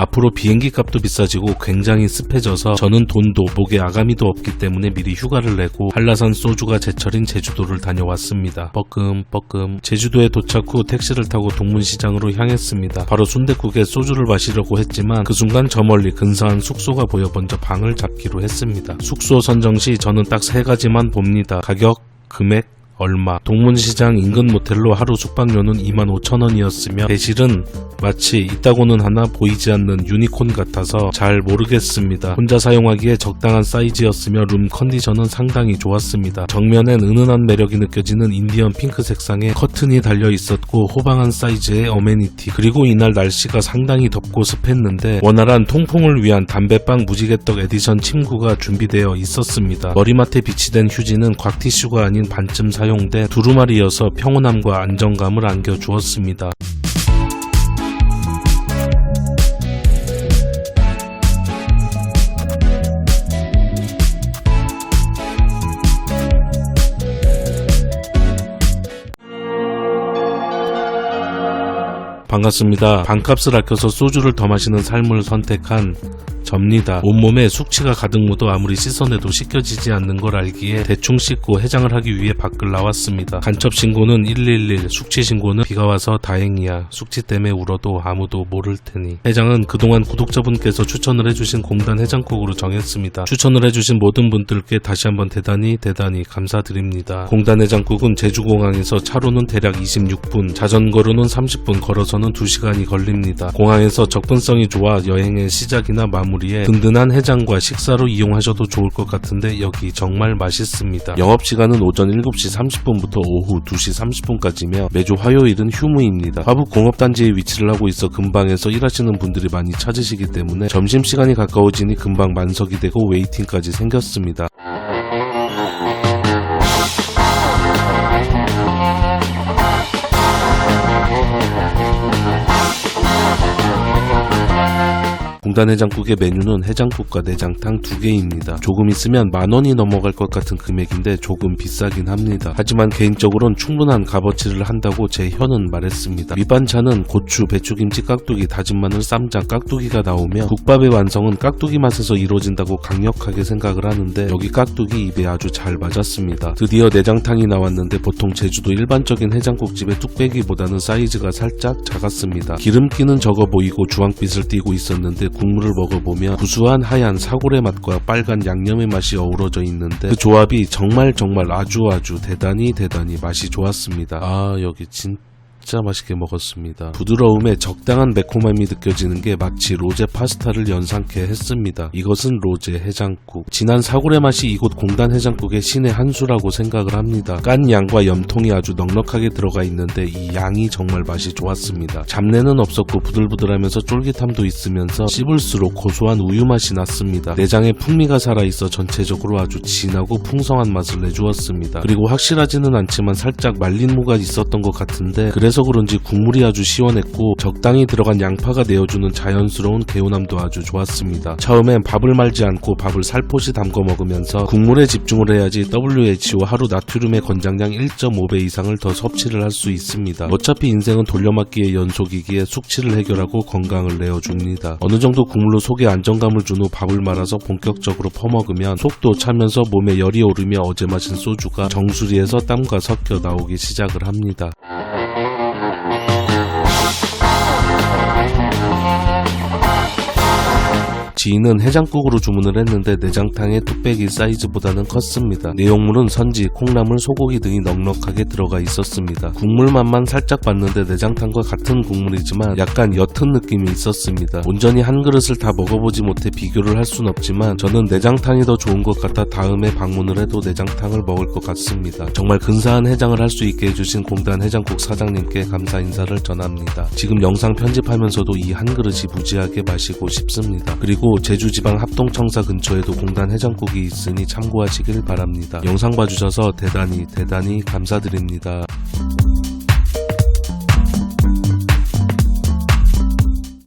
앞으로 비행기 값도 비싸지고 굉장히 습해져서 저는 돈도 목에 아가미도 없기 때문에 미리 휴가를 내고 한라산 소주가 제철인 제주도를 다녀왔습니다. 뻐끔 뻐끔 제주도에 도착 후 택시를 타고 동문시장으로 향했습니다. 바로 순댓국에 소주를 마시려고 했지만 그 순간 저 멀리 근사한 숙소가 보여 먼저 방을 잡기로 했습니다. 숙소 선정 시 저는 딱 세 가지만 봅니다. 가격, 금액, 얼마. 동문시장 인근 모텔로 하루 숙박료는 25,000원이었으며 배실은 마치 있다고는 하나 보이지 않는 유니콘 같아서 잘 모르겠습니다. 혼자 사용하기에 적당한 사이즈였으며 룸 컨디션은 상당히 좋았습니다. 정면엔 은은한 매력이 느껴지는 인디언 핑크 색상의 커튼이 달려 있었고 호방한 사이즈의 어메니티 그리고 이날 날씨가 상당히 덥고 습했는데 원활한 통풍을 위한 담배빵 무지개떡 에디션 침구가 준비되어 있었습니다. 머리맡에 비치된 휴지는 곽티슈가 아닌 반쯤 사용돼 두루마리여서 평온함과 안정감을 안겨주었습니다. 반갑습니다. 반값을 아껴서 소주를 더 마시는 삶을 선택한 접니다. 온몸에 숙취가 가득 묻어 아무리 씻어내도 씻겨지지 않는 걸 알기에 대충 씻고 해장을 하기 위해 밖을 나왔습니다. 간첩 신고는 111, 숙취 신고는 비가 와서 다행이야. 숙취 때문에 울어도 아무도 모를 테니. 해장은 그동안 구독자분께서 추천을 해주신 공단 해장국으로 정했습니다. 추천을 해주신 모든 분들께 다시 한번 대단히 대단히 감사드립니다. 공단 해장국은 제주공항에서 차로는 대략 26분, 자전거로는 30분, 걸어서는 2시간이 걸립니다. 공항에서 접근성이 좋아 여행의 시작이나 마무리 에 든든한 해장과 식사로 이용하셔도 좋을 것 같은데 여기 정말 맛있습니다. 영업시간은 오전 7시 30분부터 오후 2시 30분까지며 매주 화요일은 휴무입니다. 화북 공업단지에 위치를 하고 있어 근방에서 일하시는 분들이 많이 찾으시기 때문에 점심시간이 가까워지니 금방 만석이 되고 웨이팅까지 생겼습니다. 공단 해장국의 메뉴는 해장국과 내장탕 두 개입니다. 조금 있으면 만 원이 넘어갈 것 같은 금액인데 조금 비싸긴 합니다. 하지만 개인적으로는 충분한 값어치를 한다고 제 혀는 말했습니다. 밑반찬은 고추, 배추김치, 깍두기, 다진 마늘, 쌈장, 깍두기가 나오며 국밥의 완성은 깍두기 맛에서 이루어진다고 강력하게 생각을 하는데 여기 깍두기 입에 아주 잘 맞았습니다. 드디어 내장탕이 나왔는데 보통 제주도 일반적인 해장국집의 뚝배기보다는 사이즈가 살짝 작았습니다. 기름기는 적어 보이고 주황빛을 띠고 있었는데 국 물을 먹어보면 구수한 하얀 사골의 맛과 빨간 양념의 맛이 어우러져 있는데 그 조합이 정말 정말 아주 아주 대단히 대단히 맛이 좋았습니다. 아 여기 진짜 진짜 맛있게 먹었습니다. 부드러움에 적당한 매콤함이 느껴지는 게 마치 로제 파스타를 연상케 했습니다. 이것은 로제 해장국. 진한 사골의 맛이 이곳 공단 해장국의 신의 한 수라고 생각을 합니다. 깐 양과 염통이 아주 넉넉하게 들어가 있는데 이 양이 정말 맛이 좋았습니다. 잡내는 없었고 부들부들하면서 쫄깃함도 있으면서 씹을수록 고소한 우유 맛이 났습니다. 내장에 풍미가 살아있어 전체적으로 아주 진하고 풍성한 맛을 내주었습니다. 그리고 확실하지는 않지만 살짝 말린 무가 있었던 것 같은데 그래서 그런지 국물이 아주 시원했고 적당히 들어간 양파가 내어주는 자연스러운 개운함도 아주 좋았습니다. 처음엔 밥을 말지 않고 밥을 살포시 담궈 먹으면서 국물에 집중을 해야지 WHO 하루 나트륨의 권장량 1.5배 이상을 더 섭취를 할 수 있습니다. 어차피 인생은 돌려막기의 연속이기에 숙취를 해결하고 건강을 내어줍니다. 어느 정도 국물로 속에 안정감을 준 후 밥을 말아서 본격적으로 퍼먹으면 속도 차면서 몸에 열이 오르며 어제 마신 소주가 정수리에서 땀과 섞여 나오기 시작을 합니다. 지인은 해장국으로 주문을 했는데 내장탕의 뚝배기 사이즈보다는 컸습니다. 내용물은 선지, 콩나물, 소고기 등이 넉넉하게 들어가 있었습니다. 국물 맛만 살짝 봤는데 내장탕과 같은 국물이지만 약간 옅은 느낌이 있었습니다. 온전히 한 그릇을 다 먹어보지 못해 비교를 할 순 없지만 저는 내장탕이 더 좋은 것 같아 다음에 방문을 해도 내장탕을 먹을 것 같습니다. 정말 근사한 해장을 할 수 있게 해주신 공단 해장국 사장님께 감사 인사를 전합니다. 지금 영상 편집하면서도 이 한 그릇이 무지하게 마시고 싶습니다. 그리고 제주지방 합동청사 근처에도 공단 해장국이 있으니 참고하시길 바랍니다. 영상 봐주셔서 대단히 대단히 감사드립니다.